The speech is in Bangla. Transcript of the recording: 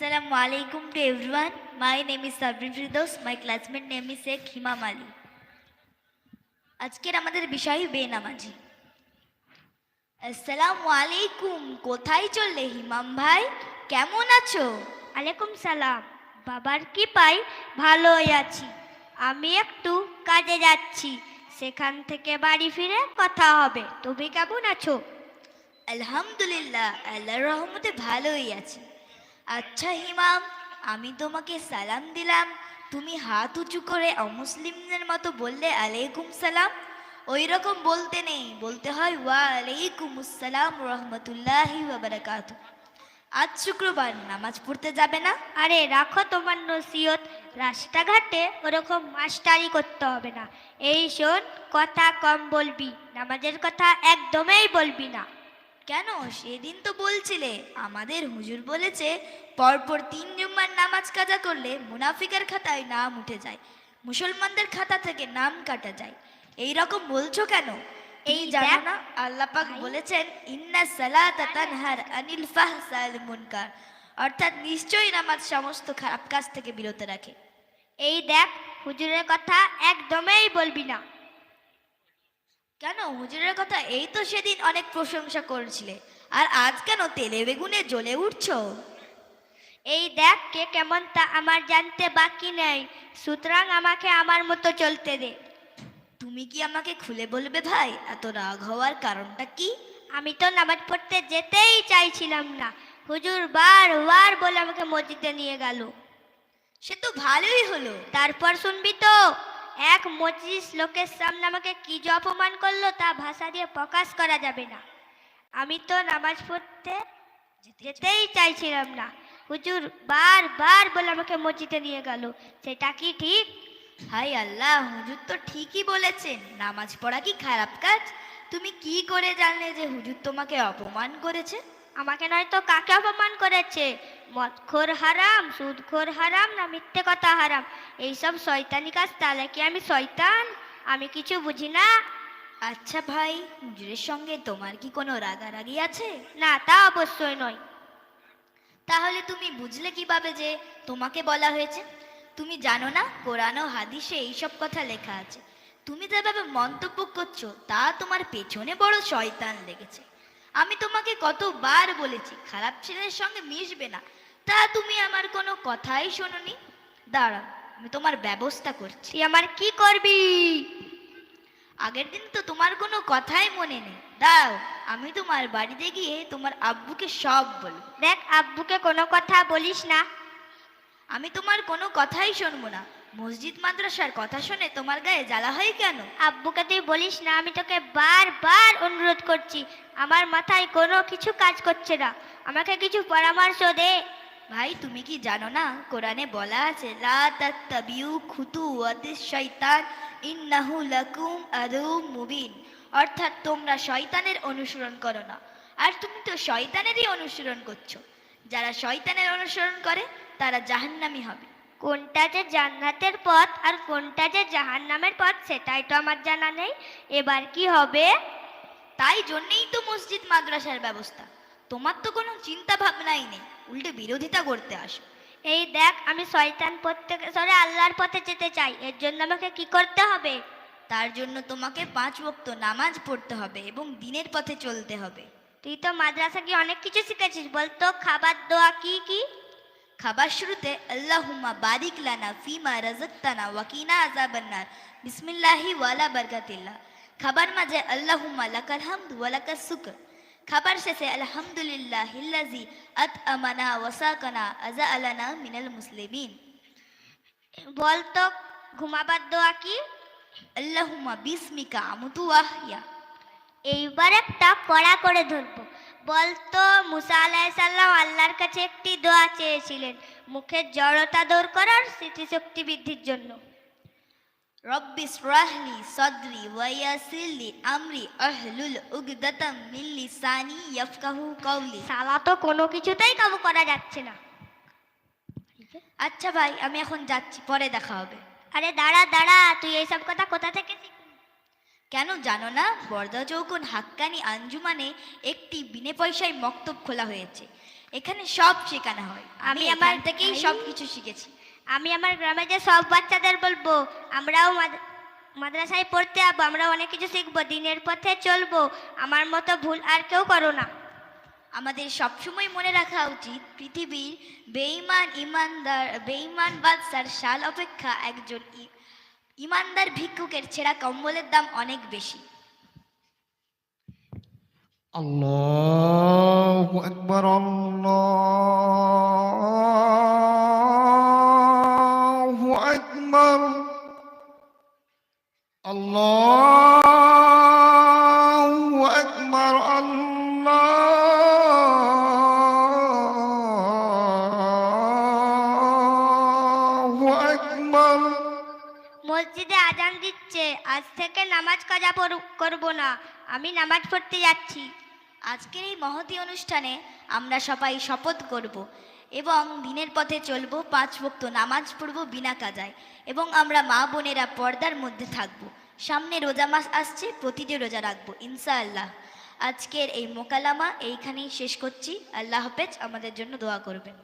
Assalamu alaikum to everyone. My name is Sabrin Firdaus. My classmate name is Sheikh Himam Ali. আজকের আমাদের বিষয় বেনামাজি আসসালামু আলাইকুম কোথায় চললে হিমাম ভাই কেমন আছো আলাইকুম সালাম বাবার কি পাই ভালোই আছি আমি একটু কাজে যাচ্ছি সেখান থেকে বাড়ি ফিরে কথা হবে তুমি কেমন আছো আলহামদুলিল্লাহ আল্লাহর রহমতে ভালোই আছি। আচ্ছা হিমাম আমি তোমাকে সালাম দিলাম। তুমি হাত উঁচু করে অমুসলিমদের মতো বললে আলাইকুম সালাম। ওই রকম বলতে নেই। বলতে হয় ওয়া আলাইকুম আসসালাম রহমতুল্লাহি বারাকাত আজ শুক্রবার, নামাজ পড়তে যাবে না? আরে, রাখো তোমার নসিহত। রাস্তাঘাটে ওরকম মাস্টারি করতে হবে না। এই শোন, কথা কম বলবি। নামাজের কথা একদমই বলবি না। কেন? সেদিন তো বলছিলে আমাদের হুজুর বলেছে পরপর তিন জুম্মার নামাজ কাজা করলে মুনাফিকের খাতায় নাম উঠে যায় মুসলমানদের খাতা থেকে নাম কাটা যায়। এই রকম বলছো কেন? এই জানো না আল্লাহ পাক বলেছেন ইন্না সালাতা তানহার আনিল ফাহসাল মুনকার। অর্থাৎ নিশ্চয়ই নামাজ সমস্ত খারাপ কাজ থেকে বিরত রাখে। এই দেখ হুজুরের কথা একদমই বলবি না। কেন? হুজুরের কথা এই তো সেদিন অনেক প্রশংসা করেছিলে। আর আজ কেন তেলে বেগুনে জ্বলে উঠছো? এই দেখ কে কেমন তা আমার জানতে বাকি নেই। সুতরাং আমাকে আমার মতো চলতে দে। তুমি কি আমাকে খুলে বলবে ভাই? এত রাগ হওয়ার কারণটা কি? আমি তো নামাজ পড়তে যেতেই চাইছিলাম না। হুজুর বারবার বলে আমাকে মসজিদে নিয়ে গেল। সে তো ভালোই হলো। তারপর শুনবি তো? এক মজিস লোকের সামনে আমাকে কি যে অপমান করল তা ভাষা দিয়ে প্রকাশ করা যাবে না। আমি তো নামাজ পড়তে যেতেই চাইছিলাম না। হুজুর বার বার বলে আমাকে মসজিদে নিয়ে গেল। সেটা কি ঠিক? হাই আল্লাহ হুজুর তো ঠিকই বলেছেন। নামাজ পড়া কি খারাপ কাজ? তুমি কি করে জানলে যে হুজুর তোমাকে অপমান করেছে? আমাকে নয়তো কাকে অপমান করেছে? মদখোর হারাম সুদখোর হারাম না মিথ্যে কথা হারাম। এইসব শয়তানি কাজ তাহলে কি আমি শয়তান? আমি কিছু বুঝি না। আচ্ছা ভাই হুজুরের সঙ্গে তোমার কি কোনো রাগারাগি আছে? না তা অবশ্যই নয়। তাহলে তুমি বুঝলে কীভাবে যে তোমাকে বলা হয়েছে? তুমি জানো না কোরআন ও হাদিসে এইসব কথা লেখা আছে। তুমি যেভাবে মন্তব্য করছ তা তোমার পেছনে বড় শয়তান লেগেছে। আমি তোমাকে কতবার বলেছি, খারাপ ছেলের সঙ্গে মিশবে না। তা তুমি আমার কোনো কথাই শোনোনি। দাঁড়াও, আমি তোমার ব্যবস্থা করছি। আমার কি করবি? আগের দিন তো তোমার কোনো কথাই মনে নেই। দাও আমি তোমার বাড়িতে গিয়ে তোমার আব্বুকে সব বলব। দেখ, আব্বুকে কোনো কথা বলিস না। আমি তোমার কোনো কথাই শুনব না। মসজিদ মাদ্রাসার কথা শুনে তোমার গায়ে জ্বালা হয় কেন? আব্বুকে তুই বলিস না আমি তোকে বারবার অনুরোধ করছি। আমার মাথায় কোনো কিছু কাজ করছে না। আমাকে কিছু পরামর্শ দে। ভাই তুমি কি জানো না কোরআনে বলা আছে লা তাত্তাবিউ খুতুওয়াতিশ শয়তান ইন্নাহু লাকুম আদুম মুবিন। অর্থাৎ তোমরা শয়তানের অনুসরণ করো না। আর তুমি তো শয়তানেরই অনুসরণ করছ। যারা শয়তানের অনুসরণ করে তারা জাহান্নামী হবে। কোনটা যে জান্নাতের পথ আর কোনটা যে জাহান্নামের পথ সেটাই তো আমার জানা নেই। এবার কি হবে? তাই জন্যেই তো মসজিদ মাদ্রাসার ব্যবস্থা। তোমার তো কোনো চিন্তা ভাবনাই নেই। উল্টে বিরোধিতা করতে আসো। এই দেখ, আমি শয়তান প্রত্যেক সরে, আল্লাহর পথে যেতে চাই। এর জন্য আমাকে কি করতে হবে? তার জন্য তোমাকে পাঁচ ওয়াক্ত নামাজ পড়তে হবে এবং দিনের পথে চলতে হবে। তুই তো মাদ্রাসা গিয়ে অনেক কিছু শিখেছিস। বলতো খাবার দোয়া কি কি? খাবার শুরুতে আল্লাহুম্মা বারিক লানা ফিমা রাজাক্তানা ওয়াকিনা আযাবান্নার বিসমিল্লাহি ওয়ালা বারকাতিল্লাহ খাবার মাঝে আল্লাহুম্মা লাকাল হামদু ওয়া লাকাস শুকর খাবার শেষে আলহামদুলিল্লাহ হিল্লাজি আত আমানা ওয়াসাকানা আজা আলানা মিনাল মুসলিমিন বলতো ঘুমাবার দোয়া কি আল্লাহুম্মা বিসমিকা আমুতু আহইয়া এইবার একটা কড়া করে ধরবো। বলতো মুসা আলাইসাল্লাম আল্লাহর কাছে একটি দোয়া চেয়েছিলেন মুখের জড়তা দূর করার স্মৃতিশক্তি বৃদ্ধির জন্য। রব্বি ইসরাহলি সদরি ওয়াইয়াসিরলি আমরি আহলুল উগদাতাম মিন লিসানি ইয়াফকাহু কওলি। সালা তো কোনো কিছুতেই কাবু করা যাচ্ছে না। আচ্ছা ভাই আমি এখন যাচ্ছি পরে দেখা হবে। আরে দাঁড়া দাঁড়া তুই এইসব কথা কোথা থেকে শিখলি কেন জানো না? বর্দা চৌকুন হাক্কানি আঞ্জুমানে একটি বিনে পয়সায় মক্তব খোলা হয়েছে। এখানে সব শেখানো হয়। আমি আমি আমার আমার থেকেই সব কিছু শিখেছি। আমি আমার গ্রামে যে সব বাচ্চাদের বলব আমরাও মাদ্রাসায় পড়তে যাব আমরাও অনেক কিছু শিখব দিনের পথে চলবো আমার মতো ভুল আর কেউ করো না। আমাদের সবসময় মনে রাখা উচিত পৃথিবীর বেঈমান ইমানদার বেঈমান বাদশার শাল অপেক্ষা একজন ই- ইমানদার ভিক্ষুকের ছেঁড়া কম্বলের দাম অনেক বেশি। আল্লাহ একবার আল্লাহ একবার আল্লাহ একবার আল্লাহ থেকে নামাজ কাজা করব না। আমি নামাজ পড়তে যাচ্ছি। আজকের এই মহতি অনুষ্ঠানে আমরা সবাই শপথ করব এবং দিনের পথে চলবো পাঁচ বক্ত নামাজ পড়ব বিনা কাজায় এবং আমরা মা বোনেরা পর্দার মধ্যে থাকব। সামনে রোজা মাস আসছে প্রতিটি রোজা রাখব, ইনশাআল্লাহ। আজকের এই মোকালামা এইখানেই শেষ করছি। আল্লাহ হাফেজ, আমাদের জন্য দোয়া করবেন।